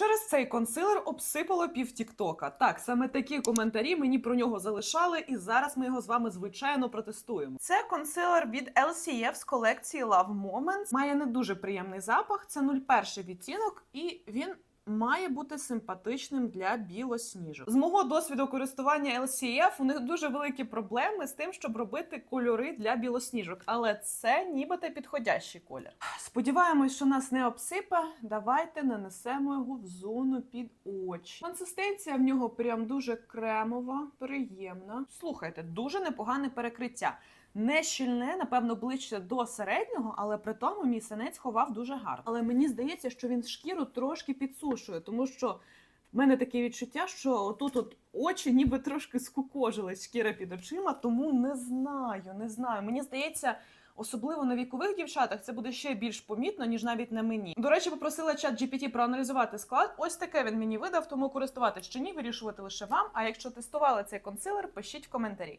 Через цей консилер обсипало пів Тіктока. Так, саме такі коментарі мені про нього залишали, і зараз ми його з вами звичайно протестуємо. Це консилер від LCF з колекції Love Moments. Має не дуже приємний запах. Це 01 відтінок, і він. Має бути симпатичним для білосніжок. З мого досвіду користування LCF у них дуже великі проблеми з тим, щоб робити кольори для білосніжок, але це нібито підходящий колір. Сподіваємось, що нас не обсипе. Давайте нанесемо його в зону під очі. Консистенція в нього прям дуже кремова, приємна. Слухайте, дуже непогане перекриття. Не щільне, напевно, ближче до середнього, але при тому мій синець ховав дуже гарно. Але мені здається, що він шкіру трошки підсушує, тому що в мене таке відчуття, що отут от очі ніби трошки скукожились шкіра під очима, тому не знаю, не знаю. Мені здається. Особливо на вікових дівчатах це буде ще більш помітно, ніж навіть на мені. До речі, попросила чат GPT проаналізувати склад. Ось таке він мені видав, тому користуватись чи ні, вирішувати лише вам. А якщо тестували цей консилер, пишіть в коментарі.